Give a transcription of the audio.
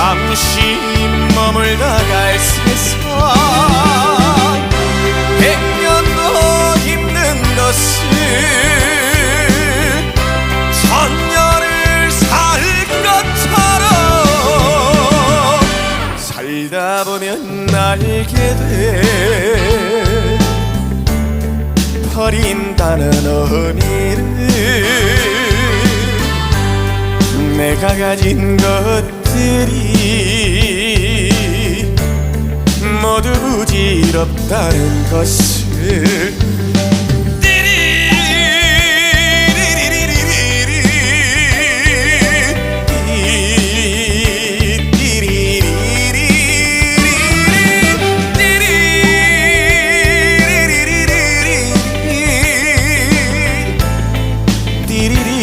잠시 머물다 갈 세상 백년도 힘든 것은 천년을 살 것처럼 살다 보면 알게 돼. 버린다는 의미를 내가 가진 것 것들이 모두 부질없다는 것을 띠리리